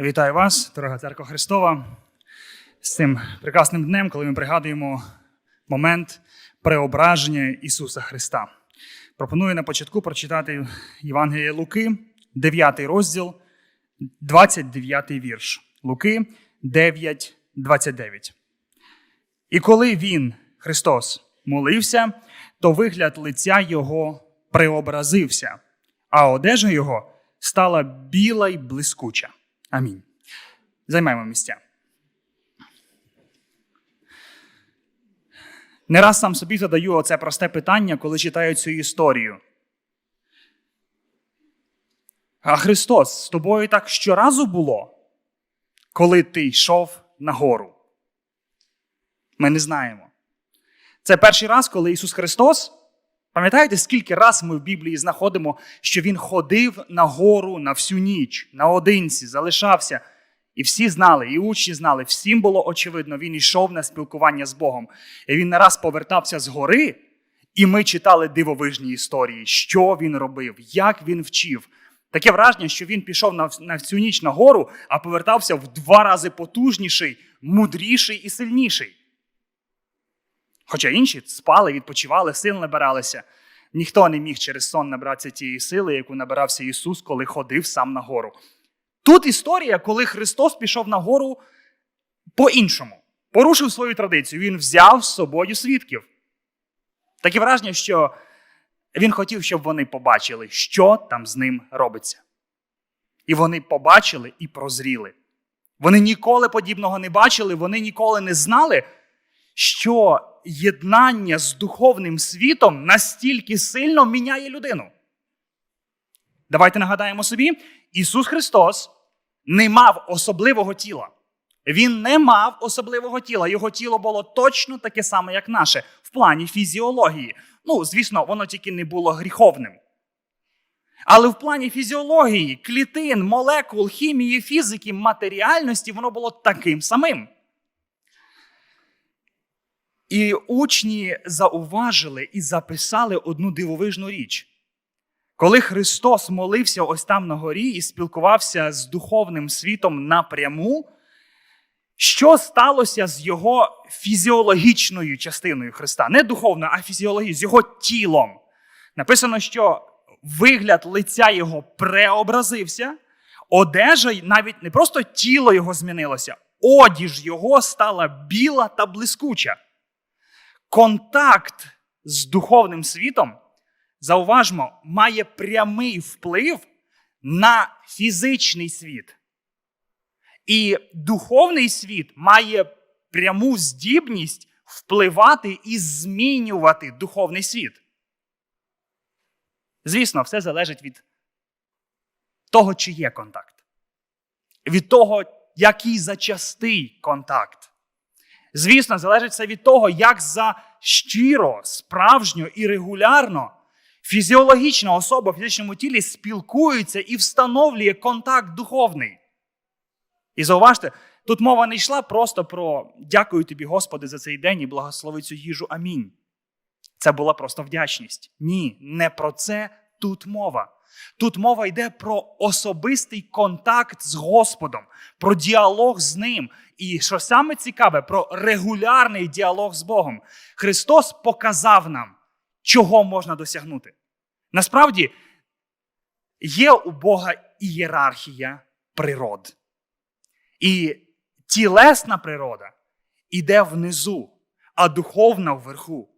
Вітаю вас, дорога церква Христова, з цим прекрасним днем, коли ми пригадуємо момент преображення Ісуса Христа. Пропоную на початку прочитати Євангеліє Луки, 9 розділ, 29 вірш. Луки 9, 29. І коли він, Христос, молився, то вигляд лиця його преобразився, а одежа його стала біла й блискуча. Амінь. Займаємо місця. Не раз сам собі задаю оце просте питання, коли читаю цю історію. А Христос, з тобою так щоразу було, коли ти йшов на гору? Ми не знаємо. Це перший раз, коли Ісус Христос, пам'ятаєте, скільки раз ми в Біблії знаходимо, що Він ходив на гору на всю ніч, наодинці, залишався. І всі знали, і учні знали, всім було очевидно, він йшов на спілкування з Богом. І він не раз повертався з гори, і ми читали дивовижні історії, що він робив, як він вчив. Таке враження, що він пішов на, на всю ніч на гору, а повертався в два рази потужніший, мудріший і сильніший. Хоча інші спали, відпочивали, сил набиралися. Ніхто не міг через сон набратися тієї сили, яку набирався Ісус, коли ходив сам на гору. Тут історія, коли Христос пішов на гору по-іншому, порушив свою традицію. Він взяв з собою свідків. Таке враження, що він хотів, щоб вони побачили, що там з ним робиться. І вони побачили і прозріли. Вони ніколи подібного не бачили, вони ніколи не знали, що єднання з духовним світом настільки сильно міняє людину. Давайте нагадаємо собі, Ісус Христос не мав особливого тіла. Він не мав особливого тіла. Його тіло було точно таке саме, як наше, в плані фізіології. Ну, звісно, воно тільки не було гріховним. Але в плані фізіології, клітин, молекул, хімії, фізики, матеріальності, воно було таким самим. І учні зауважили і записали одну дивовижну річ. Коли Христос молився ось там на горі і спілкувався з духовним світом напряму, що сталося з його фізіологічною частиною Христа? Не духовною, а фізіологічною, з його тілом. Написано, що вигляд лиця його преобразився, одежа, навіть не просто тіло його змінилося, одіж його стала біла та блискуча. Контакт з духовним світом зауважмо, має прямий вплив на фізичний світ. І духовний світ має пряму здібність впливати і змінювати духовний світ. Звісно, все залежить від того, чи є контакт, від того, який зачастий контакт. Звісно, залежить все від того, як за щиро, справжньо і регулярно фізіологічна особа в фізичному тілі спілкується і встановлює контакт духовний. І зауважте, тут мова не йшла просто про дякую тобі, Господи, за цей день і благослови цю їжу. Амінь. Це була просто вдячність. Ні, не про це тут мова. Тут мова йде про особистий контакт з Господом, про діалог з ним. І що саме цікаве, про регулярний діалог з Богом. Христос показав нам, чого можна досягнути. Насправді, є у Бога ієрархія природ. І тілесна природа іде внизу, а духовна вверху.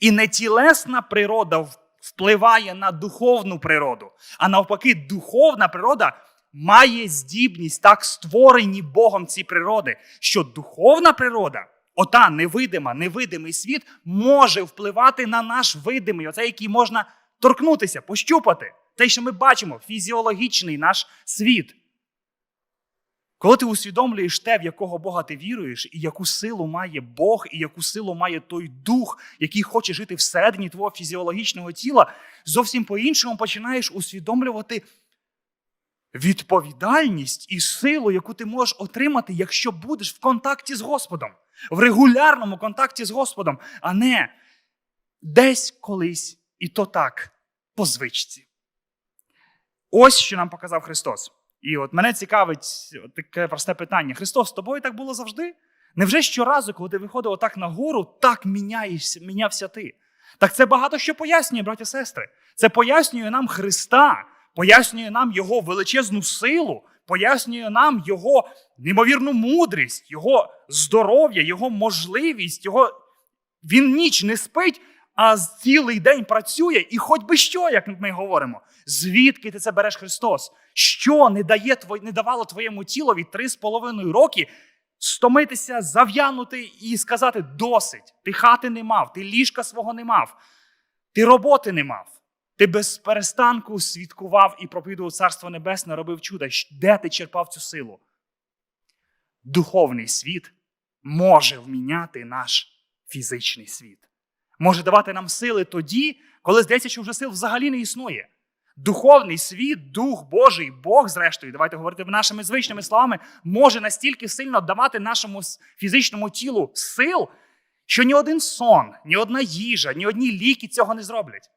І не тілесна природа впливає на духовну природу, а навпаки, духовна природа має здібність так створені Богом ці природи, що духовна природа, ота невидима, невидимий світ, може впливати на наш видимий, оцей, який можна торкнутися, пощупати. Те, що ми бачимо, фізіологічний наш світ. Коли ти усвідомлюєш те, в якого Бога ти віруєш, і яку силу має Бог, і яку силу має той дух, який хоче жити всередині твого фізіологічного тіла, зовсім по-іншому починаєш усвідомлювати відповідальність і силу, яку ти можеш отримати, якщо будеш в контакті з Господом, в регулярному контакті з Господом, а не десь колись, і то так, по звичці. Ось що нам показав Христос. І от мене цікавить таке просте питання: Христос, з тобою так було завжди? Невже щоразу, коли ти виходив отак на гору, так міняєшся, мінявся ти? Так це багато що пояснює, браті сестри. Це пояснює нам Христа, пояснює нам Його величезну силу, пояснює нам Його неймовірну мудрість, Його здоров'я, Його можливість, Його. Він ніч не спить, а цілий день працює, і хоч би що, як ми говоримо, звідки ти це береш Христос? Що не дає не давало твоєму тілові три з половиною роки стомитися, зав'янути і сказати: досить, ти хати не мав, ти ліжка свого не мав, ти роботи не мав. Ти без перестанку свідкував і проповідував Царство Небесне, робив чуда. Де ти черпав цю силу? Духовний світ може вміняти наш фізичний світ. Може давати нам сили тоді, коли здається, що вже сил взагалі не існує. Духовний світ, Дух Божий, Бог, зрештою, давайте говорити нашими звичними словами, може настільки сильно давати нашому фізичному тілу сил, що ні один сон, ні одна їжа, ні одні ліки цього не зроблять.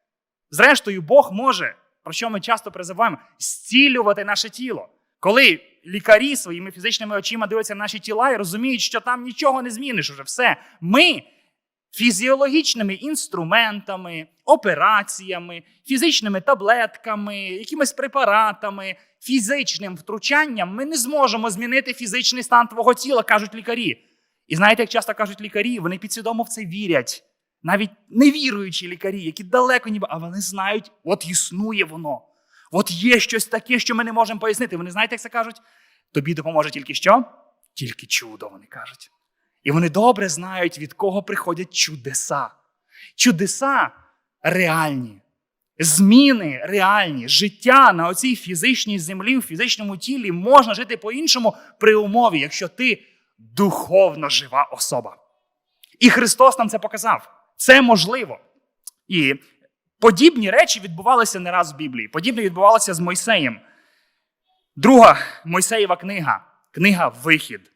Зрештою, Бог може, про що ми часто призиваємо, зцілювати наше тіло. Коли лікарі своїми фізичними очима дивляться на наші тіла і розуміють, що там нічого не зміниш уже все. Ми фізіологічними інструментами, операціями, фізичними таблетками, якимись препаратами, фізичним втручанням ми не зможемо змінити фізичний стан твого тіла, кажуть лікарі. І знаєте, як часто кажуть лікарі, вони підсвідомо в це вірять. Навіть невіруючі лікарі, які далеко ніби, а вони знають, от існує воно. От є щось таке, що ми не можемо пояснити. Вони знаєте, як це кажуть? Тобі допоможе тільки що? Тільки чудо, вони кажуть. І вони добре знають, від кого приходять чудеса. Чудеса реальні, зміни реальні, життя на оцій фізичній землі, в фізичному тілі можна жити по-іншому при умові, якщо ти духовно жива особа. І Христос нам це показав. Це можливо. І подібні речі відбувалися не раз в Біблії. Подібне відбувалося з Мойсеєм. Друга Мойсеєва книга книга Вихід.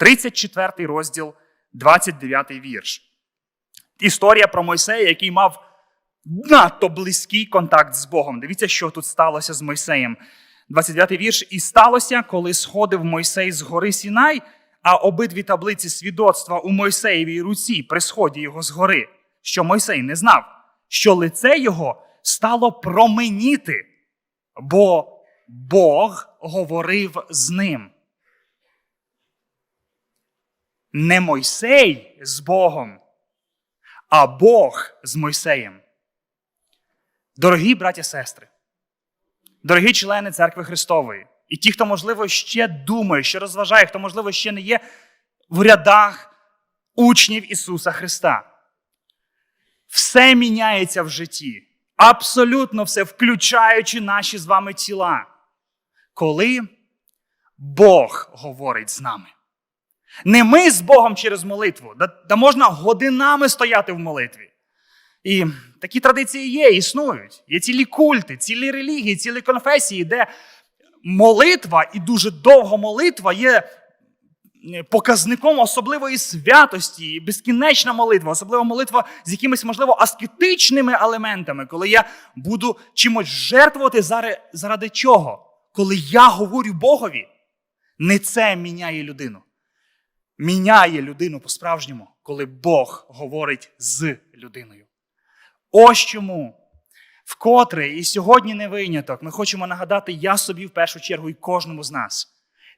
34 розділ, 29 вірш. Історія про Мойсея, який мав надто близький контакт з Богом. Дивіться, що тут сталося з Мойсеєм. 29 вірш. І сталося, коли сходив Мойсей з гори Сінай, а обидві таблиці свідоцтва у Мойсеєвій руці при сході його з гори, що Мойсей не знав, що лице його стало променіти, бо Бог говорив з ним не Мойсей з Богом, а Бог з Мойсеєм. Дорогі браті сестри, дорогі члени церкви Христової, і ті, хто, можливо, ще думає, ще розважає, хто, можливо, ще не є в рядах учнів Ісуса Христа. Все міняється в житті. Абсолютно все, включаючи наші з вами тіла. Коли Бог говорить з нами. Не ми з Богом через молитву, да, можна годинами стояти в молитві. І такі традиції є, існують. Є цілі культи, цілі релігії, цілі конфесії, де молитва і дуже довга молитва є показником особливої святості, безкінечна молитва, особлива молитва з якимись, можливо, аскетичними елементами, коли я буду чимось жертвувати заради чого? Коли я говорю Богові, не це міняє людину міняє людину по-справжньому, коли Бог говорить з людиною. Ось чому. Вкотре, і сьогодні не виняток, ми хочемо нагадати я собі в першу чергу і кожному з нас.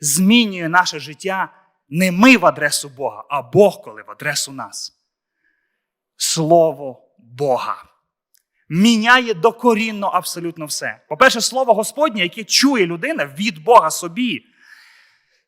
Змінює наше життя не ми в адресу Бога, а Бог, коли в адресу нас. Слово Бога. Міняє докорінно абсолютно все. По-перше, слово Господнє, яке чує людина від Бога собі,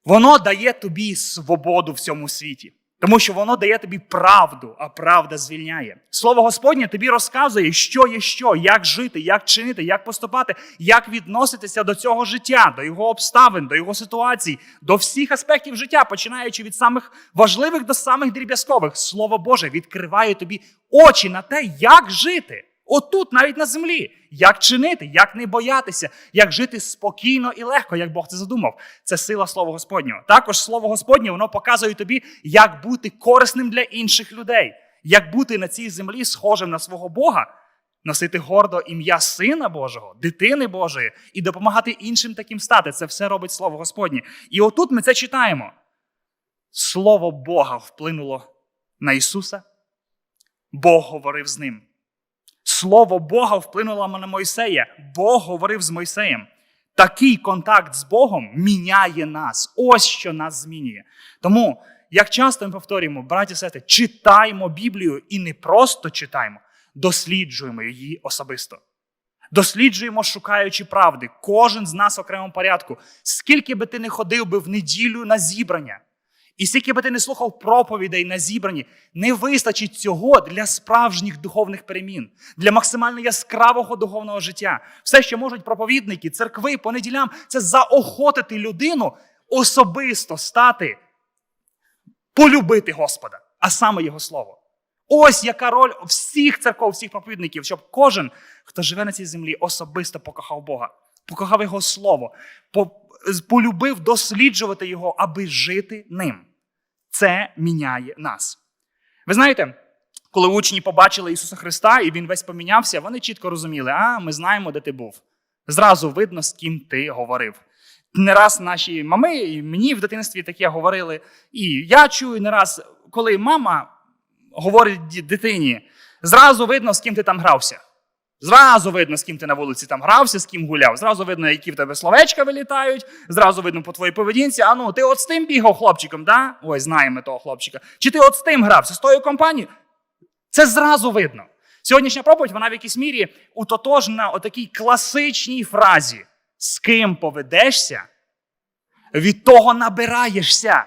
Воно дає тобі свободу в цьому світі, тому що воно дає тобі правду, а правда звільняє. Слово Господнє тобі розказує, що є що, як жити, як чинити, як поступати, як відноситися до цього життя, до його обставин, до його ситуацій, до всіх аспектів життя, починаючи від самих важливих до самих дріб'язкових. Слово Боже відкриває тобі очі на те, як жити. Отут, навіть на землі, як чинити, як не боятися, як жити спокійно і легко, як Бог це задумав. Це сила Слова Господнього. Також Слово Господнє воно показує тобі, як бути корисним для інших людей, як бути на цій землі схожим на свого Бога, носити гордо ім'я Сина Божого, дитини Божої і допомагати іншим таким стати. Це все робить Слово Господнє. І отут ми це читаємо. Слово Бога вплинуло на Ісуса, Бог говорив з ним. Слово Бога вплинуло на Мойсея. Бог говорив з Мойсеєм. Такий контакт з Богом міняє нас. Ось що нас змінює. Тому, як часто ми повторюємо, браті сестри, читаємо Біблію і не просто читаємо, досліджуємо її особисто. Досліджуємо, шукаючи правди. Кожен з нас в окремому порядку. Скільки би ти не ходив би в неділю на зібрання, і скільки би ти не слухав проповідей на зібранні, не вистачить цього для справжніх духовних перемін, для максимально яскравого духовного життя. Все, що можуть проповідники, церкви по неділям, це заохотити людину особисто стати, полюбити Господа, а саме Його Слово. Ось яка роль всіх церков, всіх проповідників, щоб кожен, хто живе на цій землі, особисто покохав Бога, покохав Його Слово, полюбив досліджувати його, аби жити ним. Це міняє нас. Ви знаєте, коли учні побачили Ісуса Христа і Він весь помінявся, вони чітко розуміли, а ми знаємо, де ти був. Зразу видно, з ким ти говорив. Не раз наші мами і мені в дитинстві таке говорили. І я чую не раз, коли мама говорить дитині, зразу видно, з ким ти там грався. Зразу видно, з ким ти на вулиці там грався, з ким гуляв. Зразу видно, які в тебе словечка вилітають. Зразу видно по твоїй поведінці. А ну, ти от з тим бігав хлопчиком, да? Ой, знаємо того хлопчика. Чи ти от з тим грався, з тою компанією? Це зразу видно. Сьогоднішня проповідь, вона в якійсь мірі утотожена у такій класичній фразі: з ким поведешся, від того набираєшся.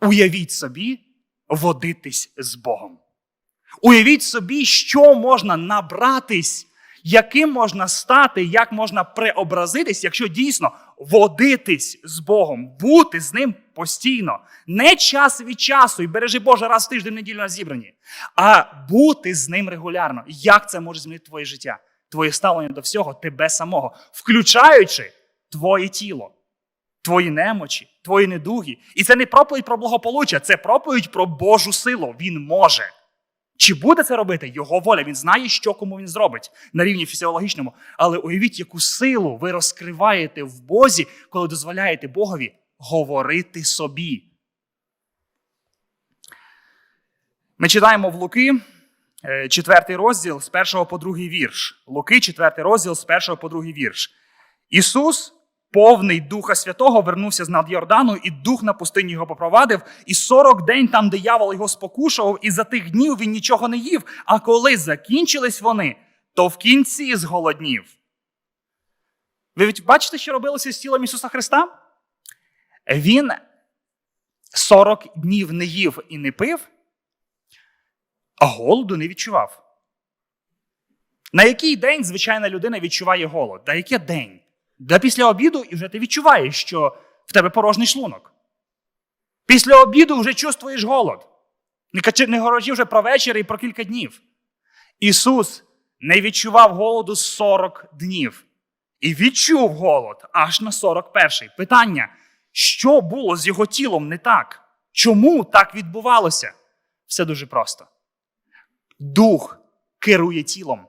Уявіть собі, водитись з Богом. Уявіть собі, що можна набратись, яким можна стати, як можна преобразитись, якщо дійсно водитись з Богом, бути з ним постійно. Не час від часу, і бережи Боже раз в тиждень неділю на зібранні, а бути з ним регулярно. Як це може змінити твоє життя, твоє ставлення до всього, тебе самого, включаючи твоє тіло, твої немочі, твої недуги. І це не проповідь про благополуччя, це проповідь про Божу силу. Він може. Чи буде це робити? Його воля. Він знає, що кому він зробить на рівні фізіологічному. Але уявіть, яку силу ви розкриваєте в Бозі, коли дозволяєте Богові говорити собі. Ми читаємо в Луки, е, четвертий розділ з першого по другий вірш. Луки, четвертий розділ з першого по другий вірш. Ісус, повний Духа Святого, вернувся з над Йордану, і дух на пустині його попровадив. І сорок день там диявол його спокушував, і за тих днів він нічого не їв. А коли закінчились вони, то в кінці зголоднів. Ви від- бачите, що робилося з тілом Ісуса Христа? Він 40 днів не їв і не пив, а голоду не відчував. На який день звичайна людина відчуває голод? На який день? Да після обіду і вже ти відчуваєш, що в тебе порожній шлунок. Після обіду вже чувствуєш голод. Не говорячи вже про вечір і про кілька днів. Ісус не відчував голоду 40 днів. І відчув голод аж на 41-й. Питання: що було з його тілом не так? Чому так відбувалося? Все дуже просто. Дух керує тілом.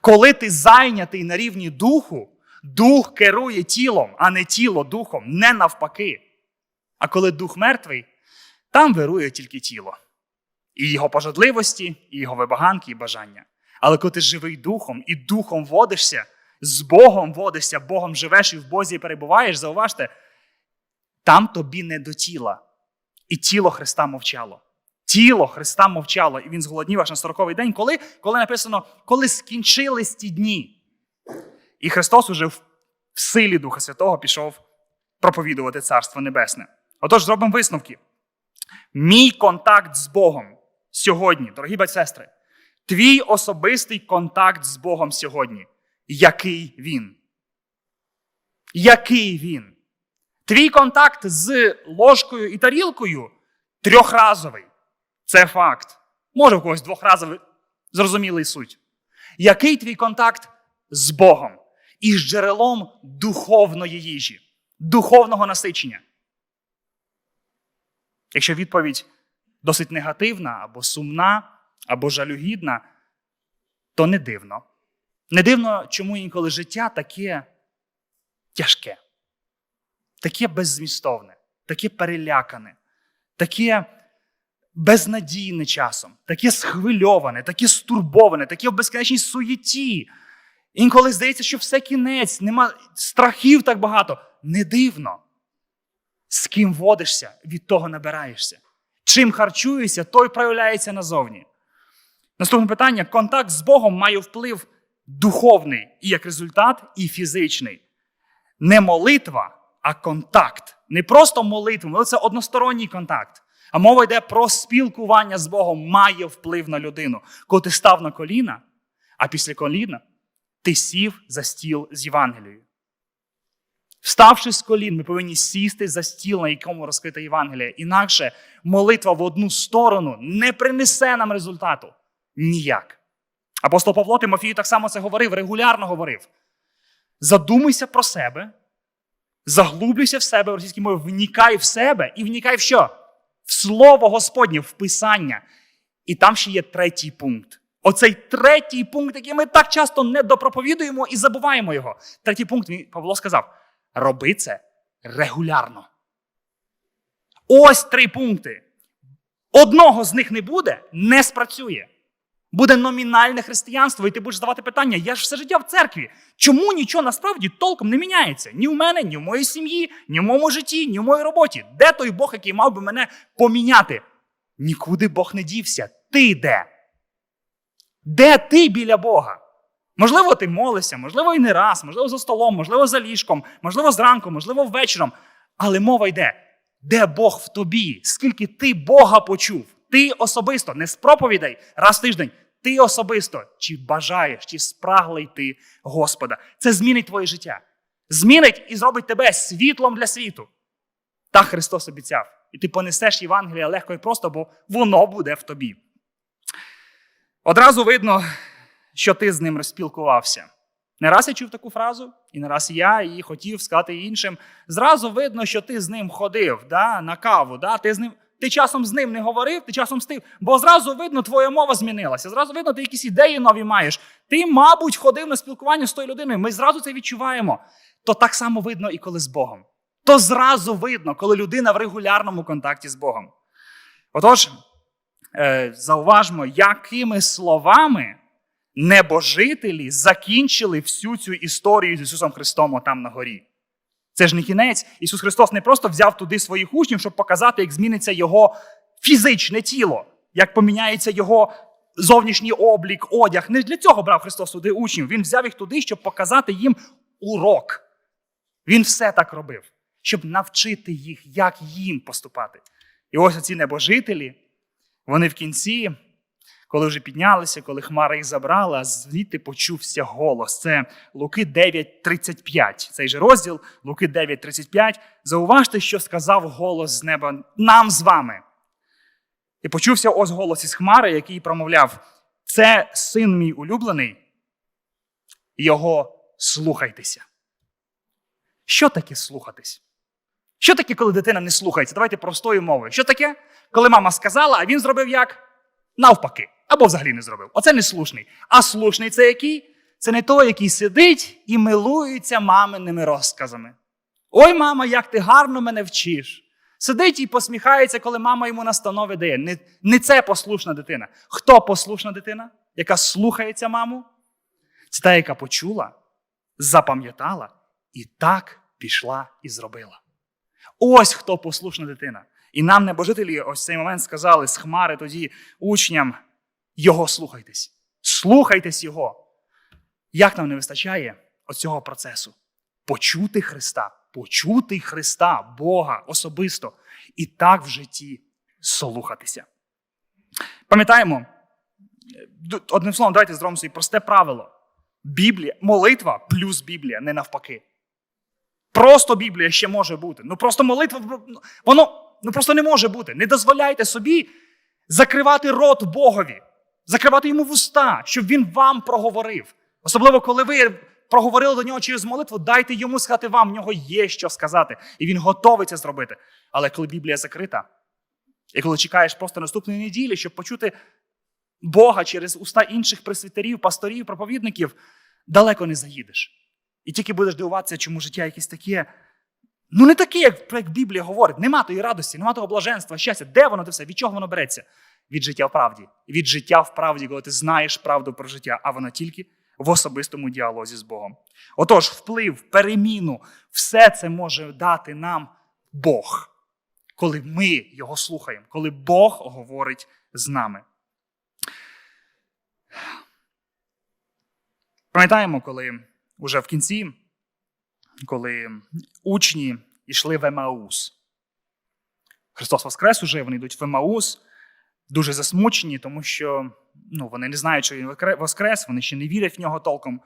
Коли ти зайнятий на рівні духу, дух керує тілом, а не тіло духом, не навпаки. А коли дух мертвий, там вирує тільки тіло. І його пожадливості, і його вибаганки, і бажання. Але коли ти живий духом і духом водишся, з Богом водишся, Богом живеш і в Бозі перебуваєш, зауважте, там тобі не до тіла. І тіло Христа мовчало. Тіло Христа мовчало, і він зголоднів аж на 40-й день, коли, коли написано, коли скінчились ті дні. І Христос уже в, силі Духа Святого пішов проповідувати Царство Небесне. Отож, зробимо висновки. Мій контакт з Богом сьогодні, дорогі батьки сестри, твій особистий контакт з Богом сьогодні. Який він? Який він? Твій контакт з ложкою і тарілкою трьохразовий. Це факт. Може, у когось двохразовий зрозумілий суть. Який твій контакт з Богом і з джерелом духовної їжі, духовного насичення? Якщо відповідь досить негативна, або сумна, або жалюгідна, то не дивно. Не дивно, чому інколи життя таке тяжке, таке беззмістовне, таке перелякане, таке безнадійне часом, таке схвильоване, таке стурбоване, таке в безкінечній суєті. Інколи здається, що все кінець, нема страхів так багато. Не дивно. З ким водишся, від того набираєшся. Чим харчуєшся, той проявляється назовні. Наступне питання: контакт з Богом має вплив духовний і як результат, і фізичний. Не молитва, а контакт. Не просто молитва, але це односторонній контакт. А мова йде про спілкування з Богом має вплив на людину. Коли ти став на коліна, а після коліна ти сів за стіл з Євангелією. Вставши з колін, ми повинні сісти за стіл, на якому розкрита Євангелія. Інакше молитва в одну сторону не принесе нам результату. Ніяк. Апостол Павло Тимофію так само це говорив, регулярно говорив. Задумайся про себе, заглублюйся в себе в російській мові, вникай в себе і вникай в що? В Слово Господнє, в Писання. І там ще є третій пункт. Оцей третій пункт, який ми так часто не допроповідуємо і забуваємо його. Третій пункт Павло сказав: роби це регулярно. Ось три пункти. Одного з них не буде, не спрацює. Буде номінальне християнство, і ти будеш задавати питання: я ж все життя в церкві. Чому нічого насправді толком не міняється? Ні в мене, ні в моїй сім'ї, ні в моєму житті, ні в моїй роботі. Де той Бог, який мав би мене поміняти? Нікуди Бог не дівся. Ти де? Де ти біля Бога? Можливо, ти молишся, можливо, і не раз, можливо, за столом, можливо, за ліжком, можливо, зранку, можливо, ввечером. Але мова йде, де Бог в тобі? Скільки ти Бога почув? Ти особисто, не з проповідей раз в тиждень. Ти особисто, чи бажаєш, чи спраглий ти Господа. Це змінить твоє життя. Змінить і зробить тебе світлом для світу. Так Христос обіцяв. І ти понесеш Євангелія легко і просто, бо воно буде в тобі. Одразу видно, що ти з ним розспілкувався. Не раз я чув таку фразу, і не раз я її хотів сказати іншим. Зразу видно, що ти з ним ходив да, на каву. Да? Ти, з ним, ти часом з ним не говорив, ти часом стив. Бо зразу видно, твоя мова змінилася. Зразу видно, ти якісь ідеї нові маєш. Ти, мабуть, ходив на спілкування з тою людиною. Ми зразу це відчуваємо. То так само видно і коли з Богом. То зразу видно, коли людина в регулярному контакті з Богом. Отож, е, зауважмо, якими словами небожителі закінчили всю цю історію з Ісусом Христом там на горі. Це ж не кінець. Ісус Христос не просто взяв туди своїх учнів, щоб показати, як зміниться його фізичне тіло, як поміняється його зовнішній облік, одяг. Не для цього брав Христос туди учнів. Він взяв їх туди, щоб показати їм урок. Він все так робив, щоб навчити їх, як їм поступати. І ось ці небожителі, вони в кінці, коли вже піднялися, коли хмара їх забрала, звідти почувся голос. Це Луки 9.35. Цей же розділ, Луки 9.35. Зауважте, що сказав голос з неба нам з вами. І почувся ось голос із хмари, який промовляв: Це син мій улюблений, його слухайтеся. Що таке слухатись? Що таке, коли дитина не слухається? Давайте простою мовою. Що таке, коли мама сказала, а він зробив як? Навпаки. Або взагалі не зробив. Оце не слушний. А слушний це який? Це не той, який сидить і милується маминими розказами. Ой, мама, як ти гарно мене вчиш. Сидить і посміхається, коли мама йому настанови дає. Не, не це послушна дитина. Хто послушна дитина, яка слухається маму? Це та, яка почула, запам'ятала і так пішла і зробила. Ось хто послушна дитина. І нам, небожителі, ось цей момент сказали з хмари тоді учням: його слухайтесь. Слухайтесь його. Як нам не вистачає оцього процесу? Почути Христа, почути Христа, Бога особисто, і так в житті слухатися. Пам'ятаємо, одним словом, давайте зробимо собі просте правило. Біблія, молитва плюс Біблія, не навпаки. Просто Біблія ще може бути. Ну просто молитва, ну, воно ну, просто не може бути. Не дозволяйте собі закривати рот Богові, закривати йому вуста, щоб він вам проговорив. Особливо, коли ви проговорили до нього через молитву, дайте йому сказати вам, в нього є що сказати, і він готовий це зробити. Але коли Біблія закрита, і коли чекаєш просто наступної неділі, щоб почути Бога через уста інших пресвітерів, пасторів, проповідників, далеко не заїдеш. І тільки будеш дивуватися, чому життя якесь таке. Ну, не таке, як, Біблія говорить. Нема тої радості, нема того блаженства, щастя. Де воно те все? Від чого воно береться? Від життя в правді. Від життя в правді, коли ти знаєш правду про життя, а вона тільки в особистому діалозі з Богом. Отож, вплив, переміну, все це може дати нам Бог, коли ми його слухаємо, коли Бог говорить з нами. Пам'ятаємо, коли уже в кінці, коли учні йшли в Емаус. Христос Воскрес уже, вони йдуть в Емаус, дуже засмучені, тому що ну, вони не знають, що він Воскрес, вони ще не вірять в нього толком.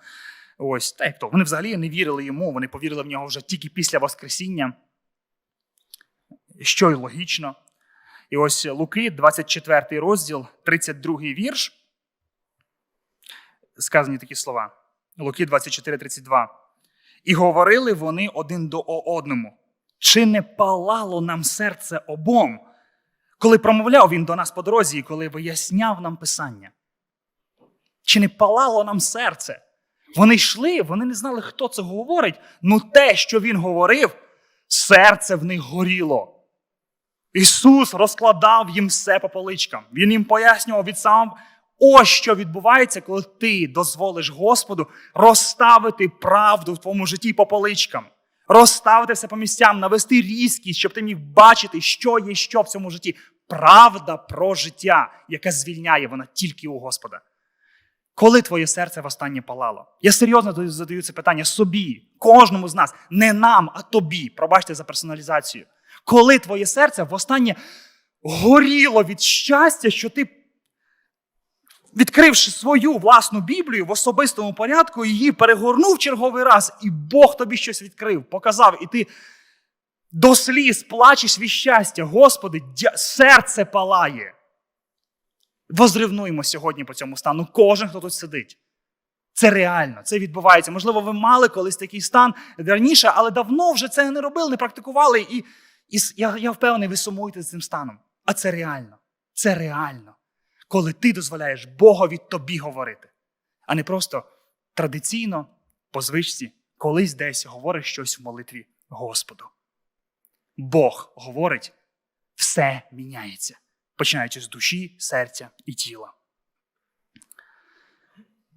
Ось, та як то, вони взагалі не вірили йому, вони повірили в нього вже тільки після Воскресіння, що й логічно. І ось Луки, 24 розділ, 32 вірш. Сказані такі слова. Луки 24, 32. І говорили вони один до одному. Чи не палало нам серце обом, коли промовляв він до нас по дорозі і коли виясняв нам Писання? Чи не палало нам серце? Вони йшли, вони не знали, хто це говорить. Ну те, що він говорив, серце в них горіло. Ісус розкладав їм все по поличкам. Він їм пояснював від сам, ось що відбувається, коли ти дозволиш Господу розставити правду в твоєму житті по поличкам, розставити все по місцям, навести різкість, щоб ти міг бачити, що є що в цьому житті. Правда про життя, яке звільняє вона тільки у Господа. Коли твоє серце востаннє палало? Я серйозно задаю це питання собі, кожному з нас, не нам, а тобі. Пробачте за персоналізацію. Коли твоє серце востаннє горіло від щастя, що ти, відкривши свою власну Біблію в особистому порядку, її перегорнув черговий раз, і Бог тобі щось відкрив, показав, і ти до сліз плачеш від щастя. Господи, серце палає. Возрівнуємо сьогодні по цьому стану. Кожен, хто тут сидить. Це реально, це відбувається. Можливо, ви мали колись такий стан раніше, але давно вже це не робили, не практикували. І, і я, я впевнений, ви сумуєте з цим станом. А це реально. Це реально. Коли ти дозволяєш Богові тобі говорити, а не просто традиційно, по звичці, колись десь говориш щось в молитві Господу. Бог говорить, все міняється, починаючи з душі, серця і тіла.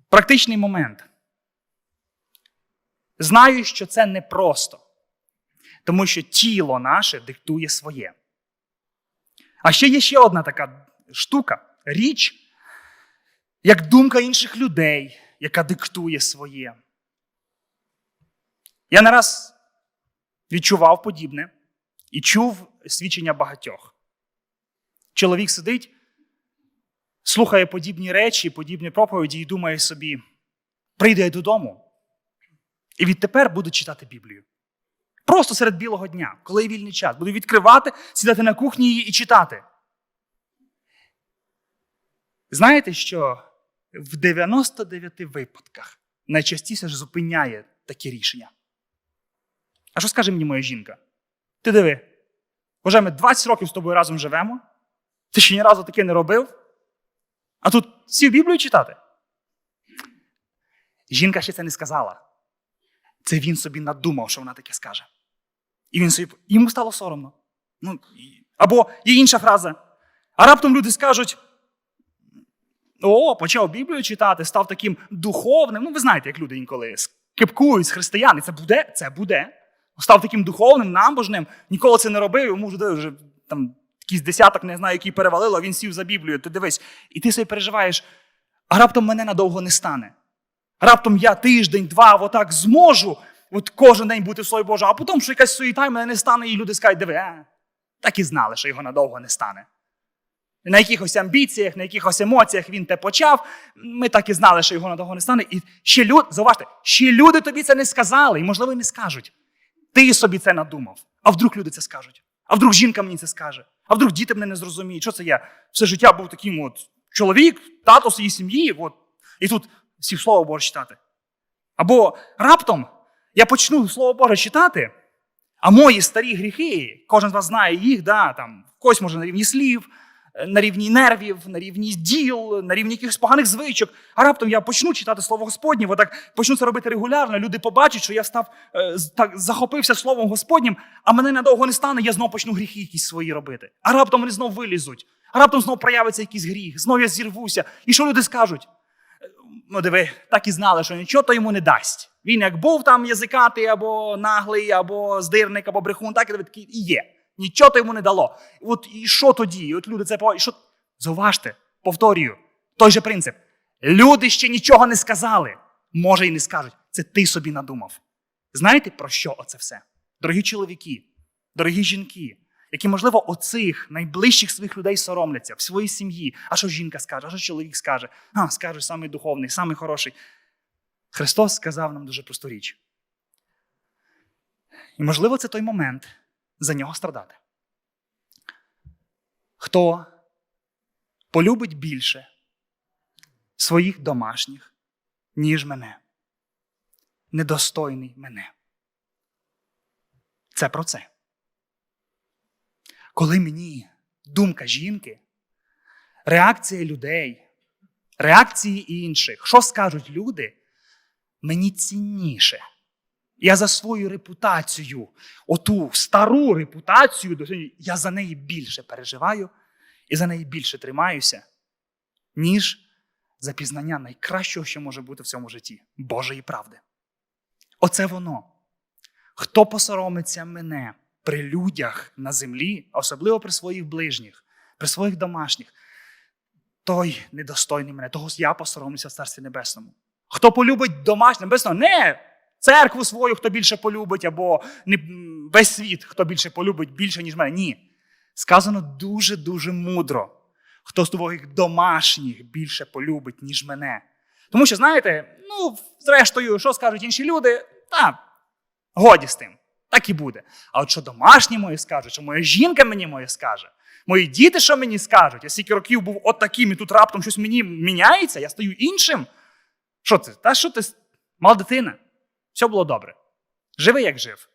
Практичний момент. Знаю, що це непросто, тому що тіло наше диктує своє. А ще є ще одна така штука, річ, як думка інших людей, яка диктує своє. Я не раз відчував подібне і чув свідчення багатьох. Чоловік сидить, слухає подібні речі, подібні проповіді і думає собі: прийду я додому і відтепер буду читати Біблію. Просто серед білого дня, коли є вільний час, буду відкривати, сідати на кухні її і читати. Знаєте, що в 99 випадках найчастіше ж зупиняє такі рішення. А що скаже мені моя жінка? Ти диви, вже ми 20 років з тобою разом живемо, ти ще ні разу таке не робив, а тут сів Біблію читати. Жінка ще це не сказала. Це він собі надумав, що вона таке скаже. І він собі йому стало соромно. Ну, або є інша фраза. А раптом люди скажуть: о, почав Біблію читати, став таким духовним. Ну, ви знаєте, як люди інколи скипкують з християн, і це буде, це буде. Став таким духовним, набожним, ніколи це не робив, йому вже, вже там якийсь десяток, не знаю, який перевалило, він сів за Біблію. Ти дивись, і ти собі переживаєш, а раптом мене надовго не стане. Раптом я тиждень, два, отак зможу от кожен день бути в Слові Божому, а потім, що якась суєта мене не стане, і люди скажуть, диви, а, так і знали, що його надовго не стане. На якихось амбіціях, на якихось емоціях він те почав. Ми так і знали, що його надовго не стане. І ще люди, зауважте, ще люди тобі це не сказали, і, можливо, і не скажуть. Ти собі це надумав. А вдруг люди це скажуть? А вдруг жінка мені це скаже? А вдруг діти мене не зрозуміють? Що це я? Все життя був таким от чоловік, тато своїй сім'ї, от, і тут всіх слово Боже читати. Або раптом я почну Слово Боже читати, а мої старі гріхи, кожен з вас знає їх, да, там, когось може на рівні слів, на рівні нервів, на рівні діл, на рівні якихось поганих звичок. А раптом я почну читати слово Господнє, отак почну це робити регулярно. Люди побачать, що я став е, так захопився словом Господнім, а мене надовго не стане, я знову почну гріхи якісь свої робити. А раптом вони знов вилізуть. А раптом знов проявиться якийсь гріх, знов я зірвуся. І що люди скажуть? ну диви, так і знали, що нічого то йому не дасть. Він як був там язикатий, або наглий, або здирник, або брехун, так і є. Нічого то йому не дало. От і що тоді? І от люди це і що? Зауважте, повторюю, той же принцип. Люди ще нічого не сказали. Може, і не скажуть. Це ти собі надумав. Знаєте про що оце все? Дорогі чоловіки, дорогі жінки, які, можливо, оцих найближчих своїх людей соромляться в своїй сім'ї. А що жінка скаже, а що чоловік скаже? А, скаже самий духовний, самий хороший. Христос сказав нам дуже просту річ. І, можливо, це той момент за нього страдати. Хто полюбить більше своїх домашніх, ніж мене, недостойний мене. Це про це. Коли мені думка жінки, реакція людей, реакції інших, що скажуть люди, мені цінніше. Я за свою репутацію, оту стару репутацію, я за неї більше переживаю і за неї більше тримаюся, ніж за пізнання найкращого, що може бути в цьому житті Божої правди. Оце воно. Хто посоромиться мене при людях на землі, особливо при своїх ближніх, при своїх домашніх, той недостойний мене, того я посоромлюся в Царстві Небесному. Хто полюбить домашнє небесного, не церкву свою, хто більше полюбить, або весь світ, хто більше полюбить, більше, ніж мене. Ні. Сказано дуже-дуже мудро. Хто з твоїх домашніх більше полюбить, ніж мене. Тому що, знаєте, ну, зрештою, що скажуть інші люди, та годі з тим. Так і буде. А от що домашні мої скажуть, що моя жінка мені моє скаже, мої діти, що мені скажуть, я стільки років був от таким, і тут раптом щось мені міняється, я стаю іншим. Що це? Та що ти? Мала дитина? Все було добре. Живи, як жив.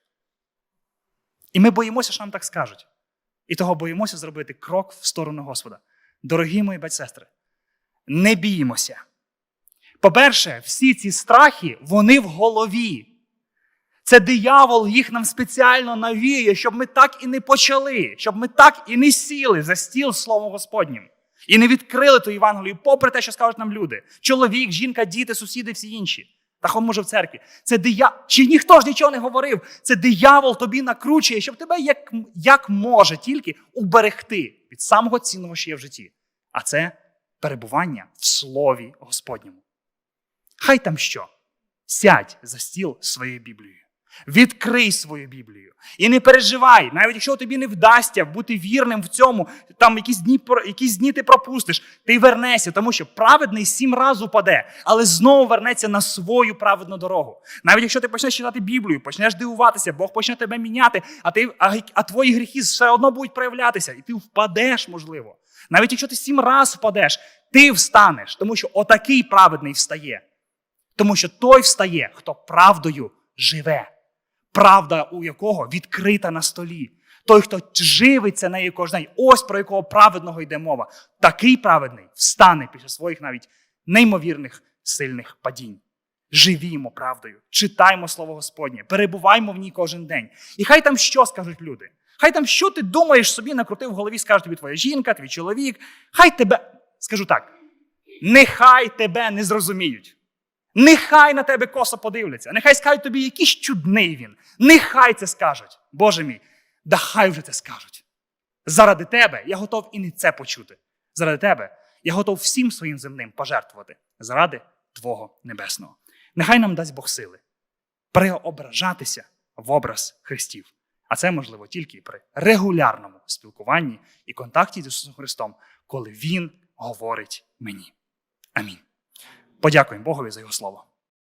І ми боїмося, що нам так скажуть. І того боїмося зробити крок в сторону Господа. Дорогі мої батьсестри, не біймося. По-перше, всі ці страхи, вони в голові. Це диявол їх нам спеціально навіє, щоб ми так і не почали, щоб ми так і не сіли за стіл Словом Господнім. І не відкрили ту Євангелію, попри те, що скажуть нам люди. Чоловік, жінка, діти, сусіди, всі інші. Та хо може в церкві. Це дия... Чи ніхто ж нічого не говорив? Це диявол тобі накручує, щоб тебе як, як може тільки уберегти від самого цінного, що є в житті. А це перебування в Слові Господньому. Хай там що. Сядь за стіл своєю Біблією. Відкрий свою Біблію. І не переживай, навіть якщо тобі не вдасться бути вірним в цьому, там якісь дні, якісь дні ти пропустиш, ти вернешся, тому що праведний сім разів упаде, але знову вернеться на свою праведну дорогу. Навіть якщо ти почнеш читати Біблію, почнеш дивуватися, Бог почне тебе міняти, а, ти, а, а твої гріхи все одно будуть проявлятися, і ти впадеш, можливо. Навіть якщо ти сім разів впадеш, ти встанеш, тому що отакий праведний встає. Тому що той встає, хто правдою живе, правда у якого відкрита на столі. Той, хто живиться нею кожен день, ось про якого праведного йде мова. Такий праведний встане після своїх навіть неймовірних сильних падінь. Живімо правдою, читаймо Слово Господнє, перебуваймо в ній кожен день. І хай там що скажуть люди. Хай там, що ти думаєш собі, накрутив в голові, скаже тобі твоя жінка, твій чоловік. Хай тебе, скажу так, нехай тебе не зрозуміють. Нехай на тебе косо подивляться, нехай скажуть тобі, який чудний він. Нехай це скажуть. Боже мій, да хай вже це скажуть. Заради тебе я готов і не це почути. Заради тебе я готов всім своїм земним пожертвувати заради Твого небесного. Нехай нам дасть Бог сили преображатися в образ Христів. А це можливо тільки при регулярному спілкуванні і контакті з Ісусом Христом, коли Він говорить мені. Амінь. Подякуємо Богові за його слово.